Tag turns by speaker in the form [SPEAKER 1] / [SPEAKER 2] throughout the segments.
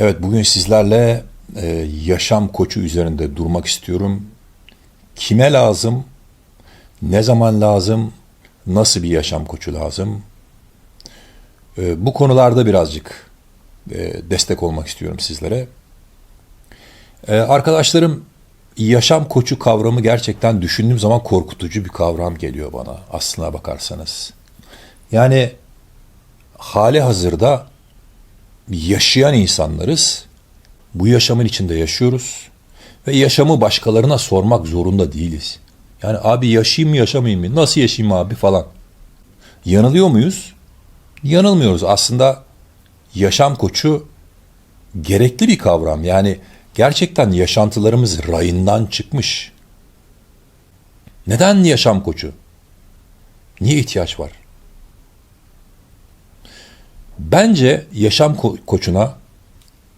[SPEAKER 1] Evet bugün sizlerle e, yaşam koçu üzerinde durmak istiyorum. Kime lazım? Ne zaman lazım? Nasıl bir yaşam koçu lazım? E, bu konularda birazcık e, destek olmak istiyorum sizlere. E, arkadaşlarım yaşam koçu kavramı gerçekten düşündüğüm zaman korkutucu bir kavram geliyor bana aslına bakarsanız. Yani hali hazırda yaşayan insanlarız. Bu yaşamın içinde yaşıyoruz ve yaşamı başkalarına sormak zorunda değiliz. Yani abi yaşayayım mı yaşamayayım mı? Nasıl yaşayayım abi falan. Yanılıyor muyuz? Yanılmıyoruz. Aslında yaşam koçu gerekli bir kavram. Yani gerçekten yaşantılarımız rayından çıkmış. Neden yaşam koçu? Niye ihtiyaç var? Bence yaşam ko- koçuna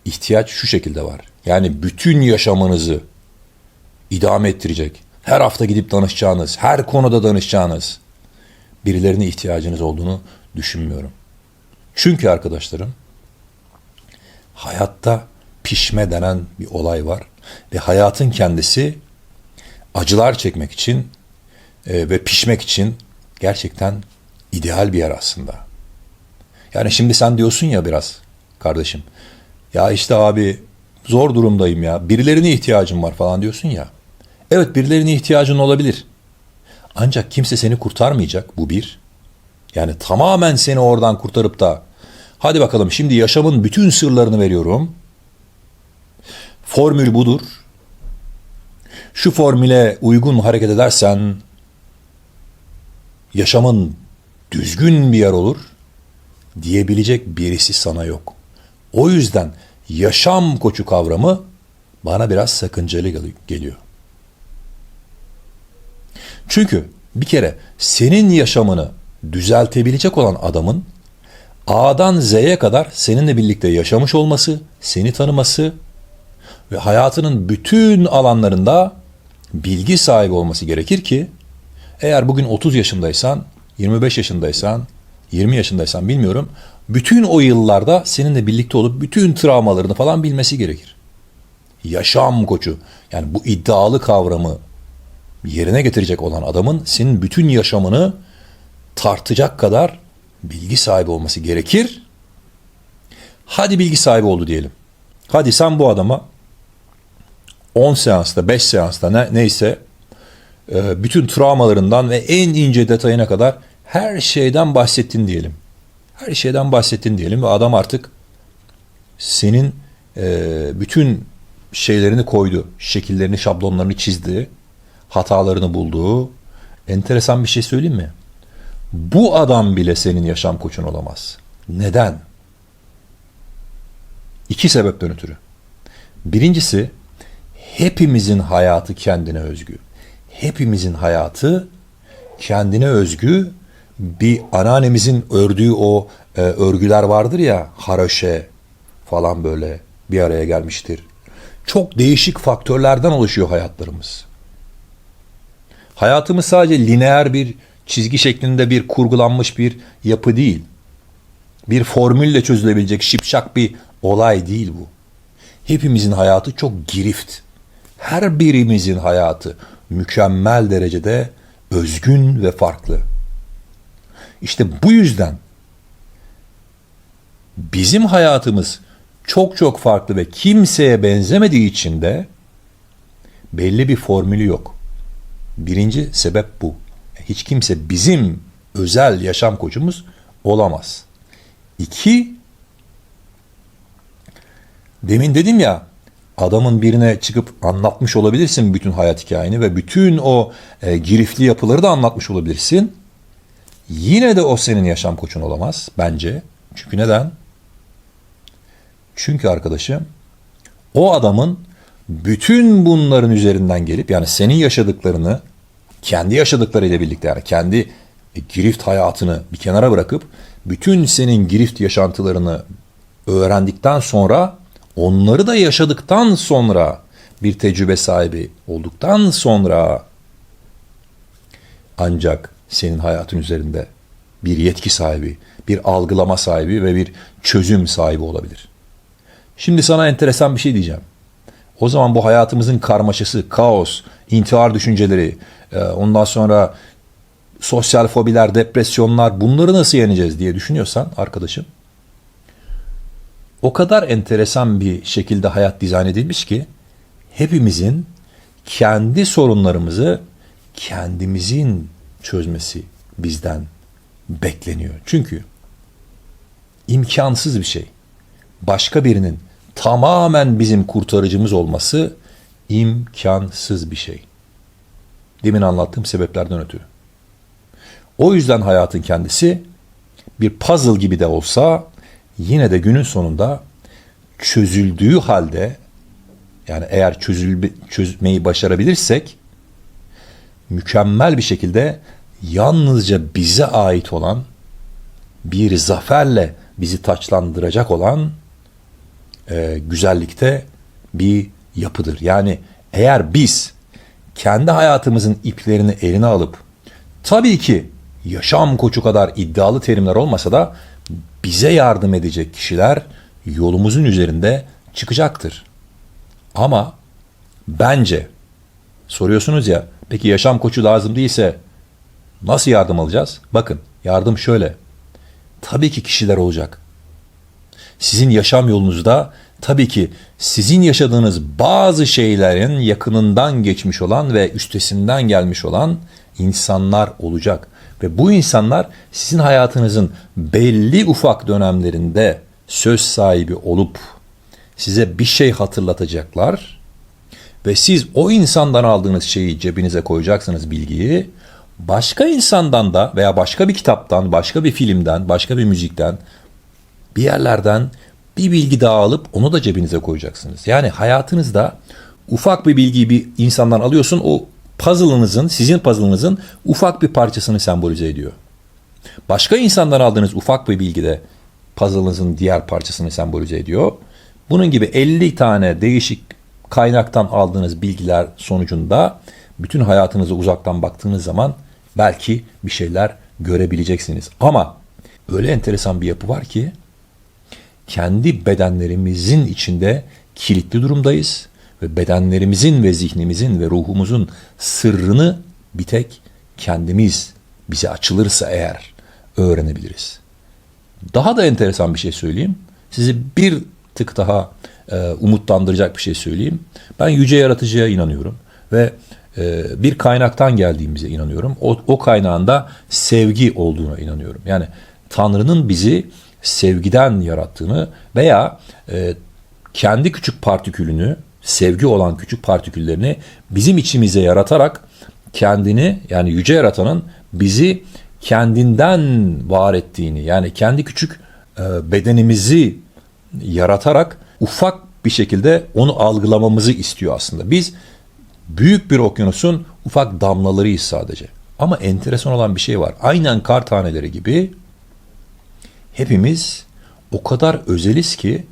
[SPEAKER 1] ihtiyaç şu şekilde var. Yani bütün yaşamınızı idame ettirecek, her hafta gidip danışacağınız, her konuda danışacağınız birilerine ihtiyacınız olduğunu düşünmüyorum. Çünkü arkadaşlarım hayatta pişme denen bir olay var ve hayatın kendisi acılar çekmek için e, ve pişmek için gerçekten ideal bir yer aslında. Yani şimdi sen diyorsun ya biraz kardeşim. Ya işte abi zor durumdayım ya. Birilerine ihtiyacım var falan diyorsun ya. Evet birilerine ihtiyacın olabilir. Ancak kimse seni kurtarmayacak bu bir. Yani tamamen seni oradan kurtarıp da hadi bakalım şimdi yaşamın bütün sırlarını veriyorum. Formül budur. Şu formüle uygun hareket edersen yaşamın düzgün bir yer olur diyebilecek birisi sana yok. O yüzden yaşam koçu kavramı bana biraz sakıncalı gel- geliyor. Çünkü bir kere senin yaşamını düzeltebilecek olan adamın A'dan Z'ye kadar seninle birlikte yaşamış olması, seni tanıması ve hayatının bütün alanlarında bilgi sahibi olması gerekir ki eğer bugün 30 yaşındaysan, 25 yaşındaysan, 20 yaşındaysan bilmiyorum. Bütün o yıllarda seninle birlikte olup bütün travmalarını falan bilmesi gerekir. Yaşam koçu yani bu iddialı kavramı yerine getirecek olan adamın senin bütün yaşamını tartacak kadar bilgi sahibi olması gerekir. Hadi bilgi sahibi oldu diyelim. Hadi sen bu adama 10 seansta, 5 seansta ne, neyse e, bütün travmalarından ve en ince detayına kadar her şeyden bahsettin diyelim. Her şeyden bahsettin diyelim ve adam artık senin e, bütün şeylerini koydu. Şekillerini, şablonlarını çizdi. Hatalarını buldu. Enteresan bir şey söyleyeyim mi? Bu adam bile senin yaşam koçun olamaz. Neden? İki sebepten ötürü. Birincisi hepimizin hayatı kendine özgü. Hepimizin hayatı kendine özgü bir anneannemizin ördüğü o e, örgüler vardır ya haroşe falan böyle bir araya gelmiştir. Çok değişik faktörlerden oluşuyor hayatlarımız. Hayatımız sadece lineer bir çizgi şeklinde bir kurgulanmış bir yapı değil. Bir formülle çözülebilecek şipşak bir olay değil bu. Hepimizin hayatı çok girift. Her birimizin hayatı mükemmel derecede özgün ve farklı. İşte bu yüzden bizim hayatımız çok çok farklı ve kimseye benzemediği için de belli bir formülü yok. Birinci sebep bu. Hiç kimse bizim özel yaşam koçumuz olamaz. İki, demin dedim ya adamın birine çıkıp anlatmış olabilirsin bütün hayat hikayeni ve bütün o e, girifli yapıları da anlatmış olabilirsin. Yine de o senin yaşam koçun olamaz bence. Çünkü neden? Çünkü arkadaşım o adamın bütün bunların üzerinden gelip yani senin yaşadıklarını kendi yaşadıklarıyla birlikte yani kendi e, girift hayatını bir kenara bırakıp bütün senin girift yaşantılarını öğrendikten sonra onları da yaşadıktan sonra bir tecrübe sahibi olduktan sonra ancak senin hayatın üzerinde bir yetki sahibi, bir algılama sahibi ve bir çözüm sahibi olabilir. Şimdi sana enteresan bir şey diyeceğim. O zaman bu hayatımızın karmaşası, kaos, intihar düşünceleri, e, ondan sonra sosyal fobiler, depresyonlar bunları nasıl yeneceğiz diye düşünüyorsan arkadaşım o kadar enteresan bir şekilde hayat dizayn edilmiş ki hepimizin kendi sorunlarımızı kendimizin çözmesi bizden bekleniyor. Çünkü imkansız bir şey. Başka birinin tamamen bizim kurtarıcımız olması imkansız bir şey. Demin anlattığım sebeplerden ötürü. O yüzden hayatın kendisi bir puzzle gibi de olsa yine de günün sonunda çözüldüğü halde yani eğer çözül, çözmeyi başarabilirsek mükemmel bir şekilde yalnızca bize ait olan bir zaferle bizi taçlandıracak olan e, güzellikte bir yapıdır. Yani eğer biz kendi hayatımızın iplerini eline alıp tabii ki yaşam koçu kadar iddialı terimler olmasa da bize yardım edecek kişiler yolumuzun üzerinde çıkacaktır. Ama bence soruyorsunuz ya peki yaşam koçu lazım değilse nasıl yardım alacağız? Bakın yardım şöyle. Tabii ki kişiler olacak. Sizin yaşam yolunuzda tabii ki sizin yaşadığınız bazı şeylerin yakınından geçmiş olan ve üstesinden gelmiş olan insanlar olacak. Ve bu insanlar sizin hayatınızın belli ufak dönemlerinde söz sahibi olup size bir şey hatırlatacaklar ve siz o insandan aldığınız şeyi cebinize koyacaksınız bilgiyi. Başka insandan da veya başka bir kitaptan, başka bir filmden, başka bir müzikten bir yerlerden bir bilgi daha alıp onu da cebinize koyacaksınız. Yani hayatınızda ufak bir bilgiyi bir insandan alıyorsun o puzzle'ınızın, sizin puzzle'ınızın ufak bir parçasını sembolize ediyor. Başka insandan aldığınız ufak bir bilgi de puzzle'ınızın diğer parçasını sembolize ediyor. Bunun gibi 50 tane değişik kaynaktan aldığınız bilgiler sonucunda bütün hayatınıza uzaktan baktığınız zaman belki bir şeyler görebileceksiniz. Ama öyle enteresan bir yapı var ki kendi bedenlerimizin içinde kilitli durumdayız ve bedenlerimizin ve zihnimizin ve ruhumuzun sırrını bir tek kendimiz bize açılırsa eğer öğrenebiliriz. Daha da enteresan bir şey söyleyeyim. Sizi bir tık daha umutlandıracak bir şey söyleyeyim. Ben yüce yaratıcıya inanıyorum ve e, bir kaynaktan geldiğimize inanıyorum. O, o kaynağın sevgi olduğuna inanıyorum. Yani Tanrı'nın bizi sevgiden yarattığını veya e, kendi küçük partikülünü, sevgi olan küçük partiküllerini bizim içimize yaratarak kendini yani yüce yaratanın bizi kendinden var ettiğini yani kendi küçük e, bedenimizi yaratarak ufak bir şekilde onu algılamamızı istiyor aslında. Biz büyük bir okyanusun ufak damlalarıyız sadece. Ama enteresan olan bir şey var. Aynen kar taneleri gibi hepimiz o kadar özeliz ki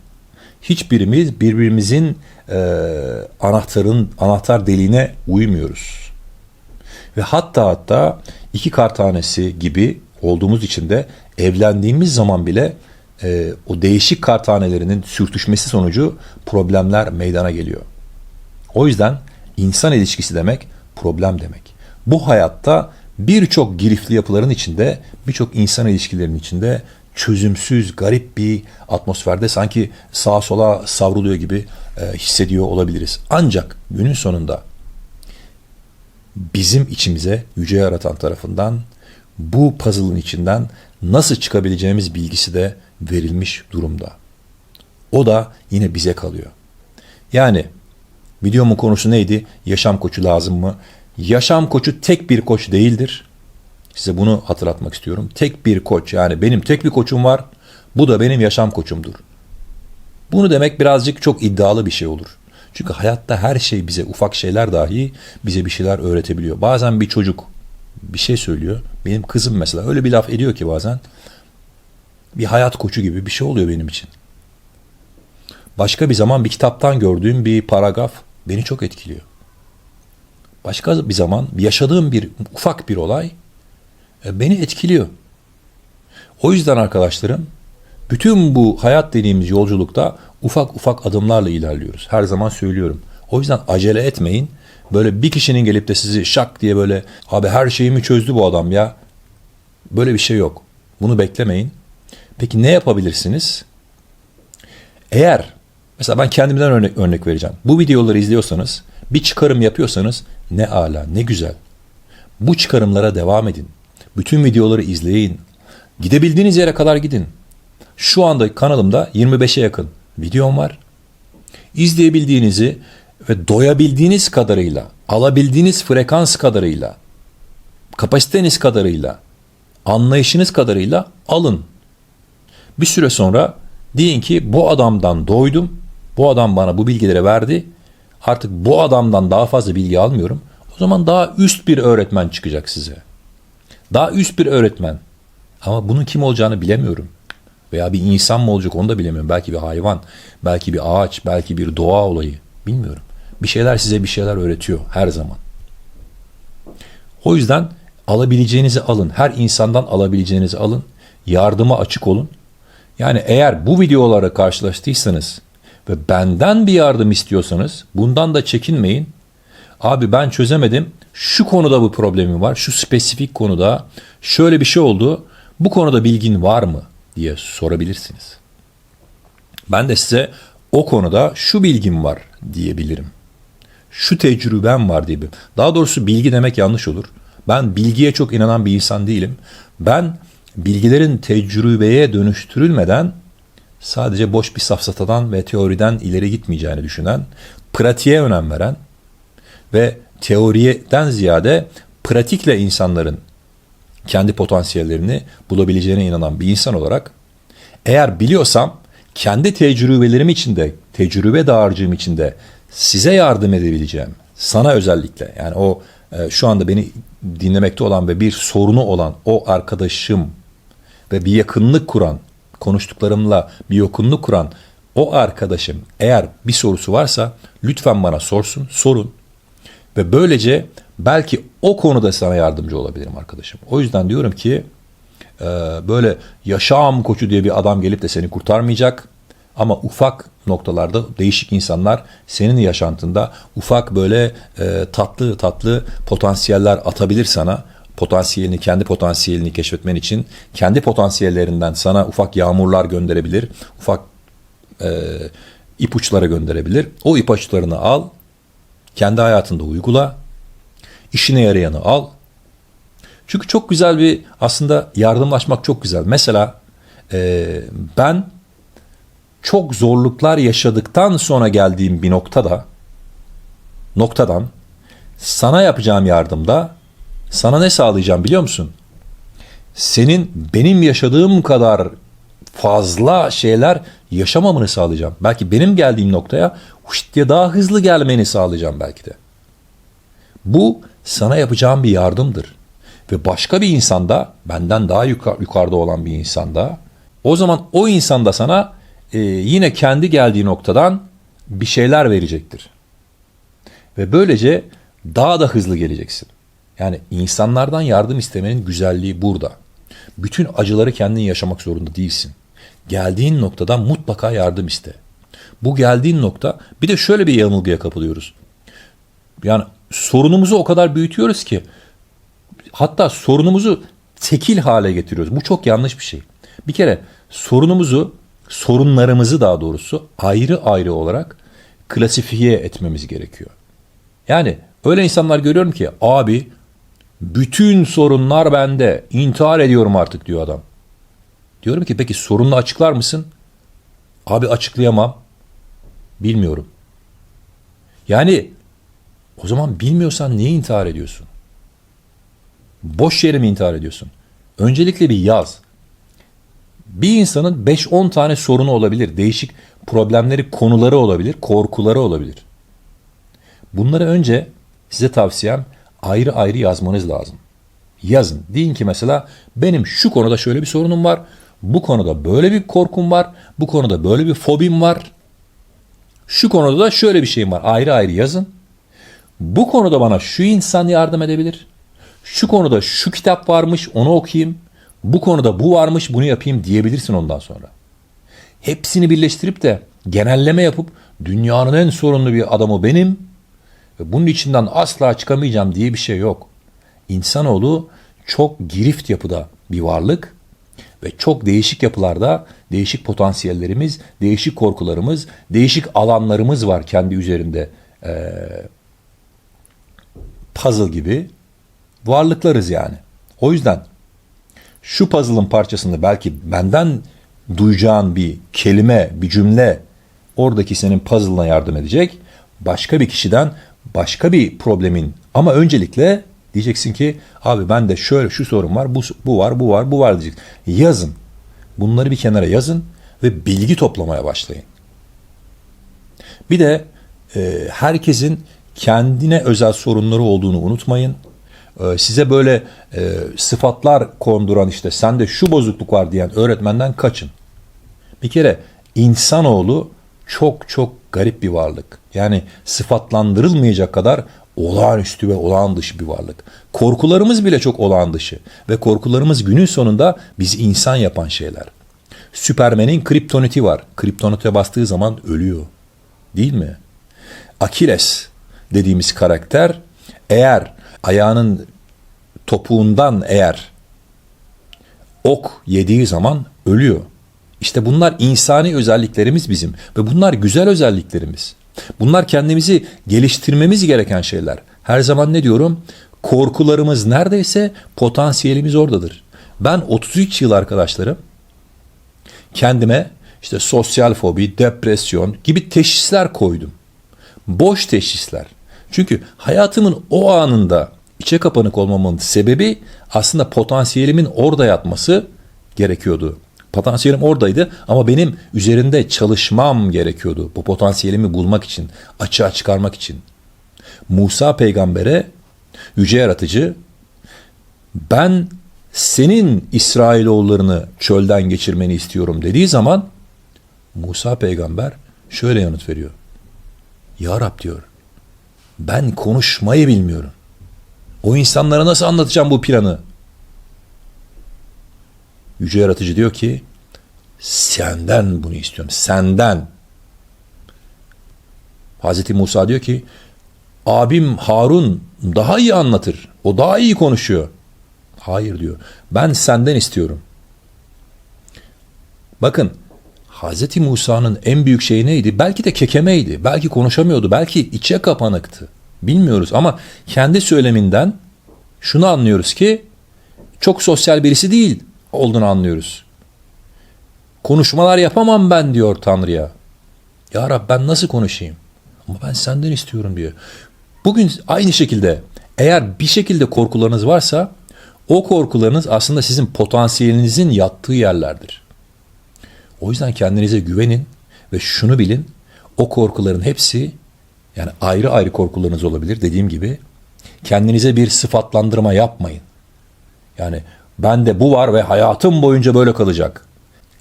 [SPEAKER 1] hiçbirimiz birbirimizin e, anahtarın anahtar deliğine uymuyoruz. Ve hatta hatta iki kar tanesi gibi olduğumuz için de evlendiğimiz zaman bile e, o değişik kar tanelerinin sürtüşmesi sonucu problemler meydana geliyor. O yüzden insan ilişkisi demek problem demek. Bu hayatta birçok girifli yapıların içinde, birçok insan ilişkilerinin içinde çözümsüz, garip bir atmosferde sanki sağa sola savruluyor gibi e, hissediyor olabiliriz. Ancak günün sonunda bizim içimize yüce yaratan tarafından bu puzzle'ın içinden nasıl çıkabileceğimiz bilgisi de verilmiş durumda. O da yine bize kalıyor. Yani videomun konusu neydi? Yaşam koçu lazım mı? Yaşam koçu tek bir koç değildir. Size bunu hatırlatmak istiyorum. Tek bir koç yani benim tek bir koçum var. Bu da benim yaşam koçumdur. Bunu demek birazcık çok iddialı bir şey olur. Çünkü hayatta her şey bize ufak şeyler dahi bize bir şeyler öğretebiliyor. Bazen bir çocuk bir şey söylüyor. Benim kızım mesela öyle bir laf ediyor ki bazen bir hayat koçu gibi bir şey oluyor benim için. Başka bir zaman bir kitaptan gördüğüm bir paragraf beni çok etkiliyor. Başka bir zaman yaşadığım bir ufak bir olay e, beni etkiliyor. O yüzden arkadaşlarım Bütün bu hayat dediğimiz yolculukta ufak ufak adımlarla ilerliyoruz. Her zaman söylüyorum. O yüzden acele etmeyin. Böyle bir kişinin gelip de sizi şak diye böyle abi her şeyimi çözdü bu adam ya. Böyle bir şey yok. Bunu beklemeyin. Peki ne yapabilirsiniz? Eğer mesela ben kendimden örnek, örnek vereceğim. Bu videoları izliyorsanız bir çıkarım yapıyorsanız ne ala ne güzel. Bu çıkarımlara devam edin. Bütün videoları izleyin. Gidebildiğiniz yere kadar gidin. Şu anda kanalımda 25'e yakın videom var. İzleyebildiğinizi ve doyabildiğiniz kadarıyla, alabildiğiniz frekans kadarıyla, kapasiteniz kadarıyla, anlayışınız kadarıyla alın. Bir süre sonra deyin ki bu adamdan doydum. Bu adam bana bu bilgileri verdi. Artık bu adamdan daha fazla bilgi almıyorum. O zaman daha üst bir öğretmen çıkacak size. Daha üst bir öğretmen. Ama bunun kim olacağını bilemiyorum. Veya bir insan mı olacak onu da bilemiyorum. Belki bir hayvan, belki bir ağaç, belki bir doğa olayı. Bilmiyorum. Bir şeyler size bir şeyler öğretiyor her zaman. O yüzden alabileceğinizi alın. Her insandan alabileceğinizi alın. Yardıma açık olun. Yani eğer bu videolara karşılaştıysanız ve benden bir yardım istiyorsanız bundan da çekinmeyin. Abi ben çözemedim. Şu konuda bu problemim var. Şu spesifik konuda şöyle bir şey oldu. Bu konuda bilgin var mı diye sorabilirsiniz. Ben de size o konuda şu bilgim var diyebilirim. Şu tecrübem var diyebilirim. Daha doğrusu bilgi demek yanlış olur. Ben bilgiye çok inanan bir insan değilim. Ben bilgilerin tecrübeye dönüştürülmeden sadece boş bir safsatadan ve teoriden ileri gitmeyeceğini düşünen, pratiğe önem veren ve teoriden ziyade pratikle insanların kendi potansiyellerini bulabileceğine inanan bir insan olarak eğer biliyorsam kendi tecrübelerim içinde, tecrübe dağarcığım içinde size yardım edebileceğim. Sana özellikle yani o e, şu anda beni dinlemekte olan ve bir sorunu olan o arkadaşım ve bir yakınlık kuran, konuştuklarımla bir yakınlık kuran o arkadaşım eğer bir sorusu varsa lütfen bana sorsun, sorun. Ve böylece belki o konuda sana yardımcı olabilirim arkadaşım. O yüzden diyorum ki e, böyle yaşam koçu diye bir adam gelip de seni kurtarmayacak. Ama ufak noktalarda değişik insanlar senin yaşantında ufak böyle e, tatlı tatlı potansiyeller atabilir sana. Potansiyelini, kendi potansiyelini keşfetmen için kendi potansiyellerinden sana ufak yağmurlar gönderebilir. Ufak e, ipuçları gönderebilir. O ipuçlarını al, kendi hayatında uygula, işine yarayanı al. Çünkü çok güzel bir aslında yardımlaşmak çok güzel. Mesela e, ben çok zorluklar yaşadıktan sonra geldiğim bir noktada noktadan sana yapacağım yardımda sana ne sağlayacağım biliyor musun? Senin benim yaşadığım kadar fazla şeyler yaşamamanı sağlayacağım. Belki benim geldiğim noktaya huşt diye daha hızlı gelmeni sağlayacağım belki de. Bu sana yapacağım bir yardımdır. Ve başka bir insanda, benden daha yukarı, yukarıda olan bir insanda, o zaman o insan da sana e, yine kendi geldiği noktadan bir şeyler verecektir. Ve böylece daha da hızlı geleceksin. Yani insanlardan yardım istemenin güzelliği burada. Bütün acıları kendin yaşamak zorunda değilsin. Geldiğin noktadan mutlaka yardım iste. Bu geldiğin nokta bir de şöyle bir yanılgıya kapılıyoruz. Yani sorunumuzu o kadar büyütüyoruz ki hatta sorunumuzu tekil hale getiriyoruz. Bu çok yanlış bir şey. Bir kere sorunumuzu, sorunlarımızı daha doğrusu ayrı ayrı olarak klasifiye etmemiz gerekiyor. Yani öyle insanlar görüyorum ki abi bütün sorunlar bende. intihar ediyorum artık diyor adam. Diyorum ki peki sorununu açıklar mısın? Abi açıklayamam. Bilmiyorum. Yani o zaman bilmiyorsan niye intihar ediyorsun? Boş yere mi intihar ediyorsun? Öncelikle bir yaz. Bir insanın 5-10 tane sorunu olabilir. Değişik problemleri, konuları olabilir, korkuları olabilir. Bunları önce size tavsiyem ayrı ayrı yazmanız lazım. Yazın. Deyin ki mesela benim şu konuda şöyle bir sorunum var. Bu konuda böyle bir korkum var. Bu konuda böyle bir fobim var. Şu konuda da şöyle bir şeyim var. Ayrı ayrı yazın. Bu konuda bana şu insan yardım edebilir. Şu konuda şu kitap varmış onu okuyayım. Bu konuda bu varmış bunu yapayım diyebilirsin ondan sonra. hepsini birleştirip de genelleme yapıp dünyanın en sorunlu bir adamı benim ve bunun içinden asla çıkamayacağım diye bir şey yok. İnsanoğlu çok girift yapıda bir varlık ve çok değişik yapılarda değişik potansiyellerimiz, değişik korkularımız, değişik alanlarımız var kendi üzerinde. Ee, puzzle gibi varlıklarız yani. O yüzden şu puzzle'ın parçasını belki benden duyacağın bir kelime, bir cümle oradaki senin puzzle'ına yardım edecek. Başka bir kişiden başka bir problemin ama öncelikle diyeceksin ki abi ben de şöyle şu sorun var, bu, bu var, bu var, bu var diyeceksin. Yazın. Bunları bir kenara yazın ve bilgi toplamaya başlayın. Bir de e, herkesin kendine özel sorunları olduğunu unutmayın. E, size böyle e, sıfatlar konduran işte sende şu bozukluk var diyen öğretmenden kaçın. Bir kere insanoğlu çok çok garip bir varlık. Yani sıfatlandırılmayacak kadar olağanüstü ve olağan dışı bir varlık. Korkularımız bile çok olağan dışı ve korkularımız günün sonunda bizi insan yapan şeyler. Süpermen'in kriptoniti var. Kriptonite bastığı zaman ölüyor. Değil mi? Akiles dediğimiz karakter eğer ayağının topuğundan eğer ok yediği zaman ölüyor. İşte bunlar insani özelliklerimiz bizim ve bunlar güzel özelliklerimiz. Bunlar kendimizi geliştirmemiz gereken şeyler. Her zaman ne diyorum? Korkularımız neredeyse potansiyelimiz oradadır. Ben 33 yıl arkadaşlarım kendime işte sosyal fobi, depresyon gibi teşhisler koydum. Boş teşhisler. Çünkü hayatımın o anında içe kapanık olmamın sebebi aslında potansiyelimin orada yatması gerekiyordu. Potansiyelim oradaydı ama benim üzerinde çalışmam gerekiyordu. Bu potansiyelimi bulmak için, açığa çıkarmak için. Musa peygambere yüce yaratıcı ben senin İsrailoğullarını çölden geçirmeni istiyorum dediği zaman Musa peygamber şöyle yanıt veriyor. Ya Rab diyor ben konuşmayı bilmiyorum. O insanlara nasıl anlatacağım bu planı? Yüce Yaratıcı diyor ki senden bunu istiyorum. Senden. Hazreti Musa diyor ki abim Harun daha iyi anlatır. O daha iyi konuşuyor. Hayır diyor. Ben senden istiyorum. Bakın Hazreti Musa'nın en büyük şeyi neydi? Belki de kekemeydi. Belki konuşamıyordu. Belki içe kapanıktı. Bilmiyoruz ama kendi söyleminden şunu anlıyoruz ki çok sosyal birisi değil olduğunu anlıyoruz. Konuşmalar yapamam ben diyor Tanrı'ya. Ya Rab ben nasıl konuşayım? Ama ben senden istiyorum diyor. Bugün aynı şekilde eğer bir şekilde korkularınız varsa o korkularınız aslında sizin potansiyelinizin yattığı yerlerdir. O yüzden kendinize güvenin ve şunu bilin. O korkuların hepsi yani ayrı ayrı korkularınız olabilir dediğim gibi. Kendinize bir sıfatlandırma yapmayın. Yani bende bu var ve hayatım boyunca böyle kalacak.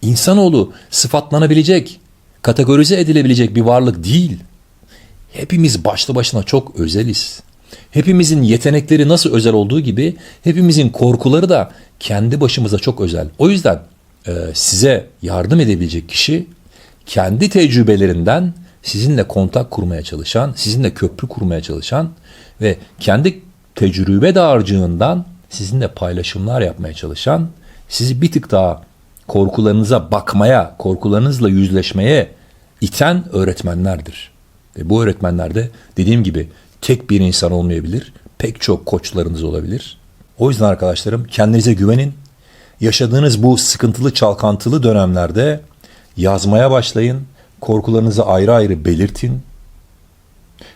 [SPEAKER 1] İnsanoğlu sıfatlanabilecek, kategorize edilebilecek bir varlık değil. Hepimiz başlı başına çok özeliz. Hepimizin yetenekleri nasıl özel olduğu gibi hepimizin korkuları da kendi başımıza çok özel. O yüzden e, size yardım edebilecek kişi kendi tecrübelerinden sizinle kontak kurmaya çalışan, sizinle köprü kurmaya çalışan ve kendi tecrübe dağarcığından sizinle paylaşımlar yapmaya çalışan, sizi bir tık daha korkularınıza bakmaya, korkularınızla yüzleşmeye iten öğretmenlerdir. Ve bu öğretmenler de dediğim gibi tek bir insan olmayabilir, pek çok koçlarınız olabilir. O yüzden arkadaşlarım kendinize güvenin. Yaşadığınız bu sıkıntılı çalkantılı dönemlerde yazmaya başlayın. Korkularınızı ayrı ayrı belirtin.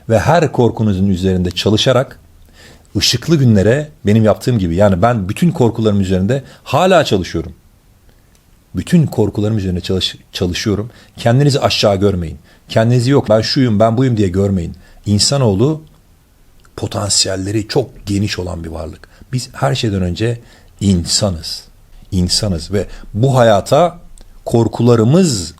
[SPEAKER 1] Ve her korkunuzun üzerinde çalışarak ışıklı günlere benim yaptığım gibi yani ben bütün korkularım üzerinde hala çalışıyorum. Bütün korkularım üzerine çalış, çalışıyorum. Kendinizi aşağı görmeyin. Kendinizi yok ben şuyum ben buyum diye görmeyin. İnsanoğlu potansiyelleri çok geniş olan bir varlık. Biz her şeyden önce insanız. İnsanız ve bu hayata korkularımıza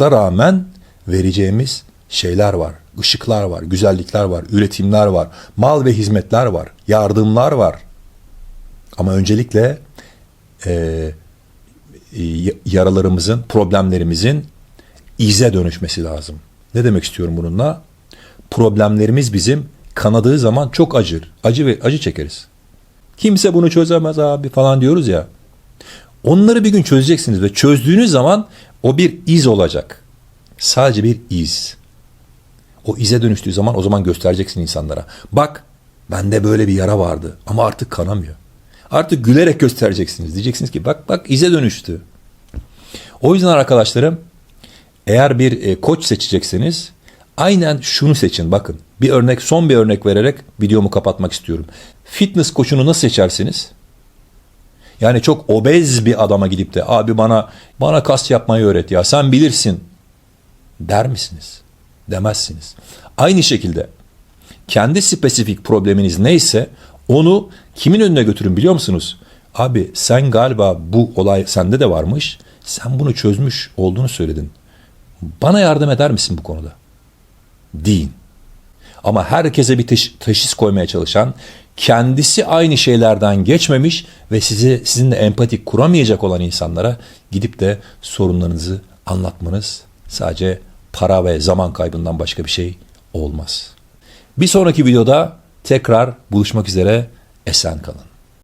[SPEAKER 1] rağmen vereceğimiz şeyler var. Işıklar var, güzellikler var, üretimler var, mal ve hizmetler var, yardımlar var. Ama öncelikle e, yaralarımızın, problemlerimizin ize dönüşmesi lazım. Ne demek istiyorum bununla? Problemlerimiz bizim kanadığı zaman çok acır. Acı ve acı çekeriz. Kimse bunu çözemez abi falan diyoruz ya. Onları bir gün çözeceksiniz ve çözdüğünüz zaman o bir iz olacak. Sadece bir iz. O ize dönüştüğü zaman o zaman göstereceksin insanlara. Bak bende böyle bir yara vardı ama artık kanamıyor. Artık gülerek göstereceksiniz. Diyeceksiniz ki bak bak ize dönüştü. O yüzden arkadaşlarım eğer bir e, koç seçecekseniz aynen şunu seçin. Bakın bir örnek son bir örnek vererek videomu kapatmak istiyorum. Fitness koçunu nasıl seçersiniz? Yani çok obez bir adama gidip de abi bana bana kas yapmayı öğret ya sen bilirsin der misiniz? Demezsiniz. Aynı şekilde kendi spesifik probleminiz neyse onu kimin önüne götürün biliyor musunuz? Abi sen galiba bu olay sende de varmış. Sen bunu çözmüş olduğunu söyledin. Bana yardım eder misin bu konuda? Deyin. Ama herkese bir teş- teşhis koymaya çalışan, kendisi aynı şeylerden geçmemiş ve sizi sizinle empatik kuramayacak olan insanlara gidip de sorunlarınızı anlatmanız sadece para ve zaman kaybından başka bir şey olmaz. Bir sonraki videoda tekrar buluşmak üzere esen kalın.